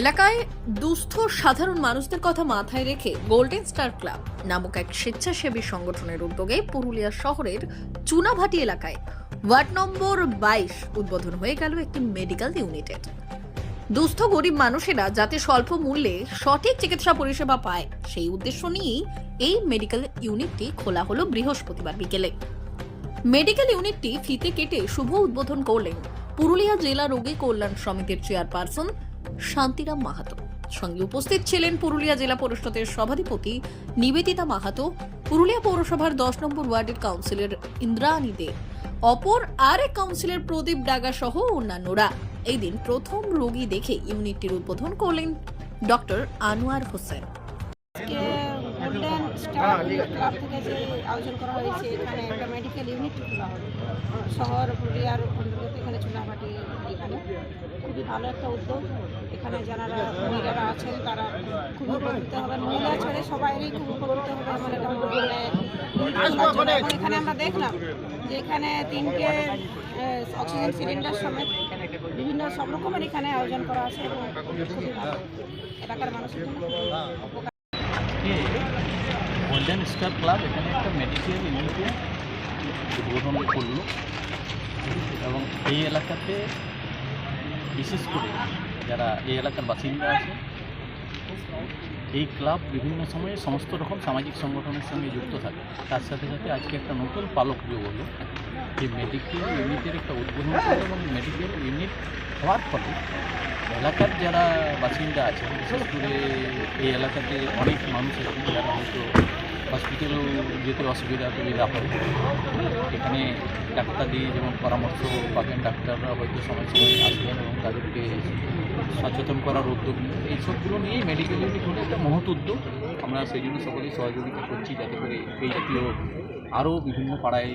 এলাকায় দুস্থ সাধারণ মানুষদের কথা মাথায় রেখে গোল্ডেন স্টার ক্লাব নামক এক স্বেচ্ছাসেবী সংগঠনের উদ্যোগে পুরুলিয়া শহরের চুনাভাটি এলাকায় ওয়ার্ড নম্বর বাইশ উদ্বোধন হয়ে গেল একটি মেডিকেল ইউনিটের। দুস্থ গরিব মানুষেরা যাতে স্বল্প মূল্যে সঠিক চিকিৎসা পরিষেবা পায়, সেই উদ্দেশ্য নিয়েই এই মেডিকেল ইউনিটটি খোলা হলো বৃহস্পতিবার বিকেলে। মেডিকেল ইউনিটটি ফিতে কেটে শুভ উদ্বোধন করলেন পুরুলিয়া জেলা রোগী কল্যাণ সমিতির চেয়ারপারসন শান্তিরাম মাহাতো। সঙ্গে উপস্থিত ছিলেন পুরুলিয়া জেলা পরিষদের সভাধিপতি নিবেদিতা মাহাতো। পুরুলিয়া পৌরসভার দশ নম্বর ওয়ার্ডের কাউন্সিলর ইন্দ্রাণী দে। অপর আর এক কাউন্সিলর প্রদীপ ডাগা সহ অন্যান্যরা। এই দিন প্রথম রোগী দেখে ইউনিটটির উদ্বোধন করলেন doctor Anwar Hossain. Golden star club থেকে যে আয়োজন করা হয়েছে এখানে একটা মেডিকেল ইউনিট খোলা হলো শহর পুরুলিয়ার অন্তর্গত এখানে চুনাভাটি এখানে। খুবই ভালো একটা উদ্যোগ। এখানে যারা মহিলারা আছেন তারা খুব উপকৃত হবেন। মহিলা ছেড়ে সবাইরই খুব উপকৃত হবে মানে এবং এখানে আমরা দেখলাম যে এখানে তিনটে অক্সিজেন সিলিন্ডার সমেত বিভিন্ন সব রকমের এখানে আয়োজন করা আছে এবং খুবই ভালো। এলাকার মানুষের জন্য গোল্ডেন স্টার ক্লাব এখানে একটা মেডিকেল ইউনিটে উদ্বোধন করল। এবং এই এলাকাতে বিশেষ করে যারা এই এলাকার বাসিন্দা আছে, এই ক্লাব বিভিন্ন সময়ে সমস্ত রকম সামাজিক সংগঠনের সঙ্গে যুক্ত থাকে। তার সাথে সাথে আজকে একটা নতুন পালক যোগ হলো। এই মেডিকেল ইউনিটের একটা উদ্বোধন করল এবং মেডিকেল ইউনিট হওয়ার ফলে এলাকার যারা বাসিন্দা আছে, বিশেষ করে এই এলাকাতে অনেক মানুষ আছেন যারা হয়তো হসপিটালেও যেতে অসুবিধা সুবিধা হয় এখানে ডাক্তার দিয়ে যেমন পরামর্শ পাবেন, ডাক্তাররা হয়তো সময় সময় আসবেন এবং তাদেরকে সচেতন করার উদ্যোগ এইসবগুলো নিয়েই মেডিকেল ইউনিট হলে একটা মহৎ উদ্যোগ। আমরা সেই জন্য সকলেই সহযোগিতা করছি যাতে করে এই জাতীয় আরও বিভিন্ন পাড়ায়